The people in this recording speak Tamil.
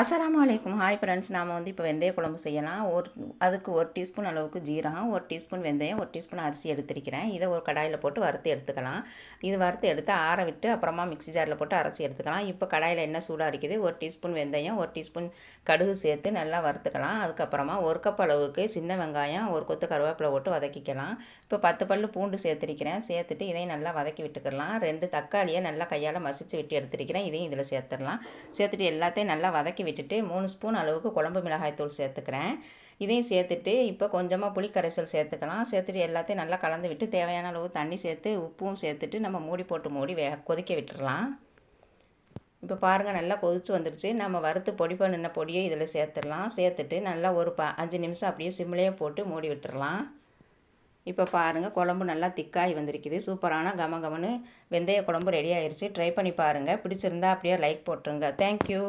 அஸ்லாம் அலைக்கும். ஹாய் ஃப்ரெண்ட்ஸ் நாம் வந்து இப்போ வெந்தய குழம்பு செய்யலாம். ஒரு அதுக்கு ஒரு டீஸ்பூன் அளவுக்கு ஜீரகம் ஒரு டீஸ்பூன் வெந்தயம் ஒரு டீஸ்பூன் அரிசி எடுத்திருக்கிறேன். இதை ஒரு கடாயில் போட்டு வறுத்து எடுத்துக்கலாம். இது வறுத்து எடுத்து ஆற விட்டு அப்புறமா மிக்ஸி ஜாரில் போட்டு அரைச்சி எடுத்துக்கலாம். இப்போ கடாயில் என்ன சூடாக இருக்குது? ஒரு டீஸ்பூன் வெந்தயம் ஒரு டீஸ்பூன் கடுகு சேர்த்து நல்லா வறுத்துக்கலாம். அதுக்கப்புறமா ஒரு கப் அளவுக்கு சின்ன வெங்காயம் ஒரு கொத்து கருவேப்பிலை போட்டு வதக்கிக்கலாம். இப்போ பத்து பல்லு பூண்டு சேர்த்துருக்கிறேன். சேர்த்துட்டு இதையும் நல்லா வதக்கி விட்டுக்கலாம். ரெண்டு தக்காளியை நல்லா கையால் மசிச்சு விட்டு எடுத்துருக்கிறேன். இதையும் இதில் சேர்த்துடலாம். சேர்த்துட்டு எல்லாத்தையும் நல்லா வதக்கி விட்டுட்டு மூணு ஸ்பூன் அளவுக்கு குழம்பு மிளகாய் தூள் சேர்த்துக்கிறேன். இதையும் சேர்த்துட்டு இப்போ கொஞ்சமாக புளி கரைசல் சேர்த்துக்கலாம். சேர்த்துட்டு எல்லாத்தையும் நல்லா கலந்து விட்டு தேவையான அளவு தண்ணி சேர்த்து உப்பும் சேர்த்துட்டு நம்ம மூடி போட்டு மூடி வே கொதிக்க விட்டுடலாம் இப்போ பாருங்கள் நல்லா கொதிச்சு வந்துடுச்சு நம்ம வறுத்து பொடி பண்ணின பொடியை இதில் சேர்த்துடலாம். சேர்த்துட்டு நல்லா ஒரு ப அஞ்சு நிமிஷம் அப்படியே சிம்லேயே போட்டு மூடி விட்டுடலாம் இப்போ பாருங்கள் குழம்பு நல்லா திக்காகி வந்திருக்குது. சூப்பரான கம கமனு வெந்தய குழம்பு ரெடி ஆயிடுச்சு ட்ரை பண்ணி பாருங்கள் பிடிச்சிருந்தா அப்படியே லைக் போட்டுருங்க. தேங்க்யூ